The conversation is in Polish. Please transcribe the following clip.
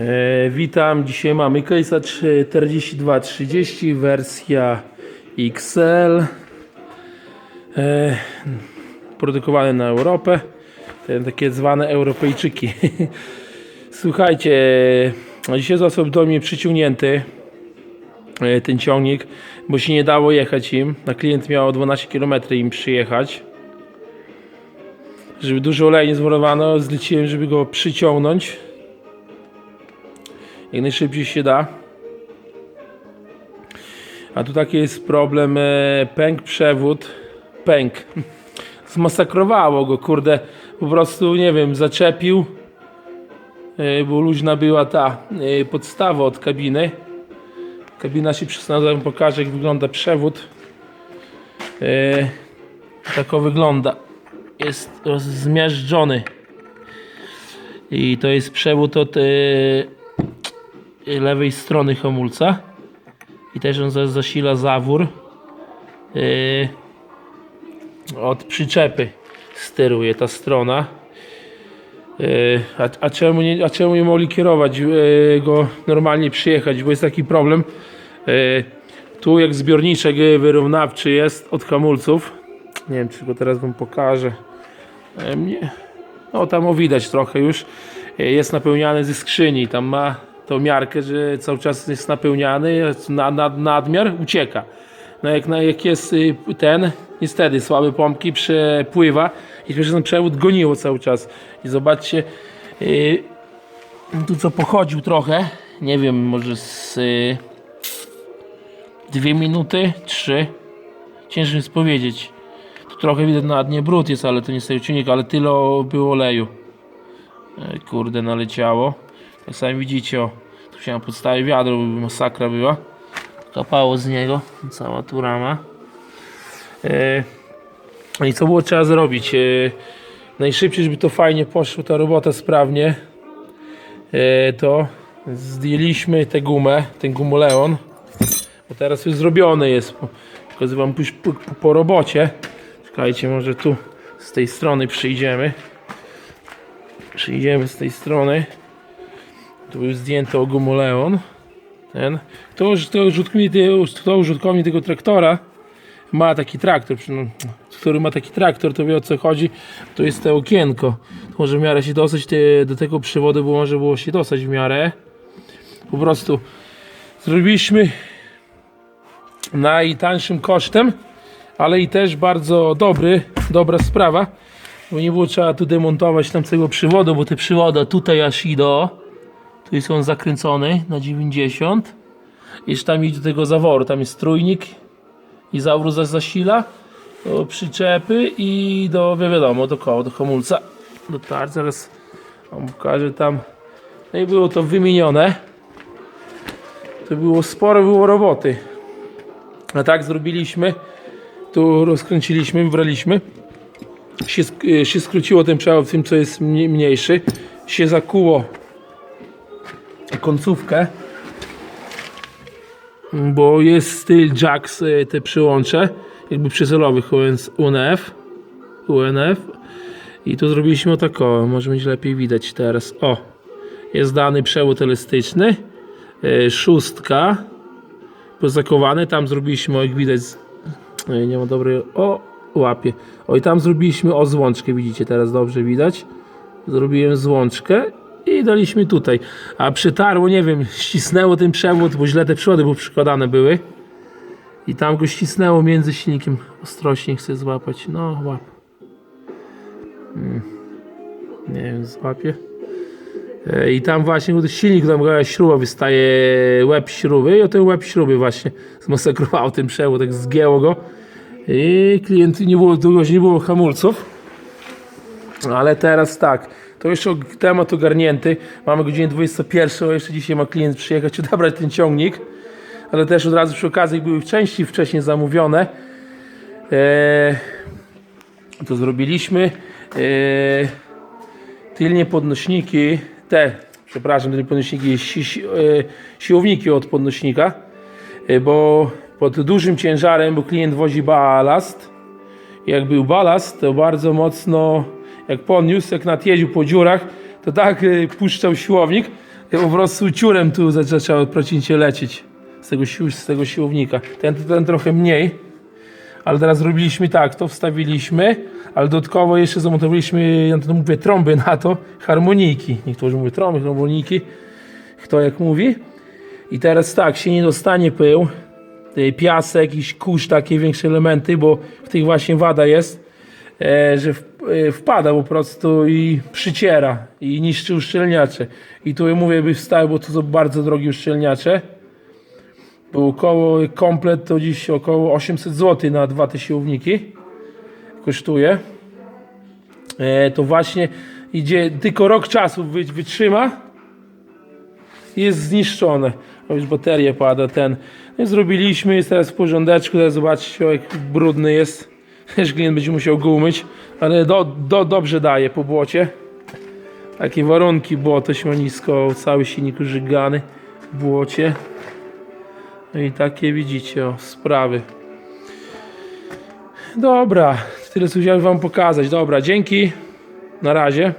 E, witam, dzisiaj mamy Case'a 4230 wersja XL e, produkowane na Europę. E, takie zwane Europejczyki. Słuchajcie e, dzisiaj został do mnie przyciągnięty ten ciągnik bo się nie dało jechać im. Na klient miał 12 km im przyjechać. Żeby dużo oleju nie zmurowano zleciłem żeby go przyciągnąć jak najszybciej się da. A tu taki jest problem, e, pęk przewód, pęk. Zmasakrowało go, kurde, po prostu, nie wiem, zaczepił, e, bo luźna była ta e, podstawa od kabiny. Kabina się przesunęła, pokażę jak wygląda przewód. E, tak o wygląda. Jest zmiażdżony. I to jest przewód od lewej strony hamulca. I też on za- zasila zawór yy, od przyczepy steruje ta strona. Yy, a, a, czemu nie, a czemu nie mogli kierować go normalnie przyjechać? Bo jest taki problem tu jak zbiorniczek wyrównawczy jest od hamulców. Nie wiem czy go teraz wam pokażę. Yy, nie, no tam o widać trochę już. Yy, jest napełniany ze skrzyni tam ma tą miarkę, że cały czas jest napełniany na, na, nadmiar ucieka. No jak, na, jak jest y, ten niestety słabe pompki przepływa i przez ten przewód goniło cały czas. I zobaczcie yy, tu co pochodził trochę nie wiem może z y, dwie minuty, trzy. Ciężko jest powiedzieć. Tu trochę widać na dnie brud jest, ale to nie jest ciunik, ale tyle było oleju. E, kurde naleciało jak sami widzicie o, tu chciałem podstawić wiadro, bo by masakra była. Kapało z niego cała tu rama. No i co było trzeba zrobić? E, najszybciej żeby to fajnie poszło ta robota sprawnie e, to zdjęliśmy tę gumę ten gumoleon bo teraz już zrobiony jest. Pokazuję wam już po, po, po robocie. Czekajcie może tu z tej strony przyjdziemy. Przyjdziemy z tej strony tu już zdjęto ten kto, kto, użytkownik, kto użytkownik tego traktora ma taki traktor przy- który ma taki traktor to wie o co chodzi to jest to okienko to może w miarę się dostać te, do tego przewodu bo może było się dostać w miarę po prostu zrobiliśmy najtańszym kosztem ale i też bardzo dobry dobra sprawa bo nie było trzeba tu demontować tam całego przywodu, bo te przywody tutaj aż idą. Tu jest on zakręcony na 90. Jeszcze tam idzie do tego zaworu, tam jest trójnik i zawór za zasila, do przyczepy i do, wi- wiadomo, do koła, do hamulca. Do tarczy, zaraz wam pokażę tam. No i było to wymienione. To było sporo było roboty. A tak zrobiliśmy. Tu rozkręciliśmy, wybraliśmy się, y, się skróciło ten przewód tym co jest mniej- mniejszy się zakuło końcówkę bo jest styl Jax y, te przyłącze jakby przycelowych UNF UNF i tu zrobiliśmy tak o, może będzie lepiej widać teraz o jest dany przewód elastyczny y, szóstka pozakowany tam zrobiliśmy jak widać Ej, nie ma dobrej. O, łapie. O, i tam zrobiliśmy o złączkę, widzicie, teraz dobrze widać. Zrobiłem złączkę i daliśmy tutaj. A przytarło, nie wiem, ścisnęło ten przewód, bo źle te przewody były przykładane były. I tam go ścisnęło między silnikiem. Ostrośnie chcę złapać. No, łap. Mm. Nie wiem, złapie. E, I tam właśnie silnik, tam śruba wystaje, łeb śruby i o ten łeb śruby właśnie zmasakrowało ten przewód, tak zgięło go. I klient nie było, długo nie było hamulców. Ale teraz tak, to jeszcze temat ogarnięty. Mamy godzinę 21, jeszcze dzisiaj ma klient przyjechać odebrać ten ciągnik. Ale też od razu przy okazji były części wcześniej zamówione. Eee, to zrobiliśmy. Eee, tylnie podnośniki, te, przepraszam, tylnie podnośniki, si, si, e, siłowniki od podnośnika, e, bo pod dużym ciężarem, bo klient wozi balast, jak był balast, to bardzo mocno, jak podniósł, jak nadjeździł po dziurach, to tak e, puszczał siłownik, Ja po prostu ciurem tu za- zaczęło procięcie lecieć z tego, sił, z tego siłownika. Ten, ten trochę mniej, ale teraz robiliśmy tak, to wstawiliśmy, ale dodatkowo jeszcze zamontowaliśmy, ja to mówię, trąby na to, harmonijki. Niektórzy mówią trąby, harmonijki, kto jak mówi. I teraz tak, się nie dostanie pył, y, piasek, jakiś kurz, takie większe elementy, bo w tych właśnie wada jest, e, że w, e, wpada po prostu i przyciera i niszczy uszczelniacze. I tu mówię, by wstały, bo to są bardzo drogie uszczelniacze. Bo około komplet to dziś około 800 zł na dwa te siłowniki kosztuje. E, to właśnie idzie tylko rok czasu wy, wytrzyma jest zniszczone. O, już bateria pada ten. No zrobiliśmy, jest teraz w porządeczku, teraz zobaczcie jak brudny jest. Też klient będzie musiał go umyć, ale do, do, dobrze daje po błocie. Takie warunki, błoto śmionisko, cały silnik żygany w błocie. No i takie widzicie, o, sprawy. Dobra, tyle co chciałem wam pokazać. Dobra, dzięki. Na razie.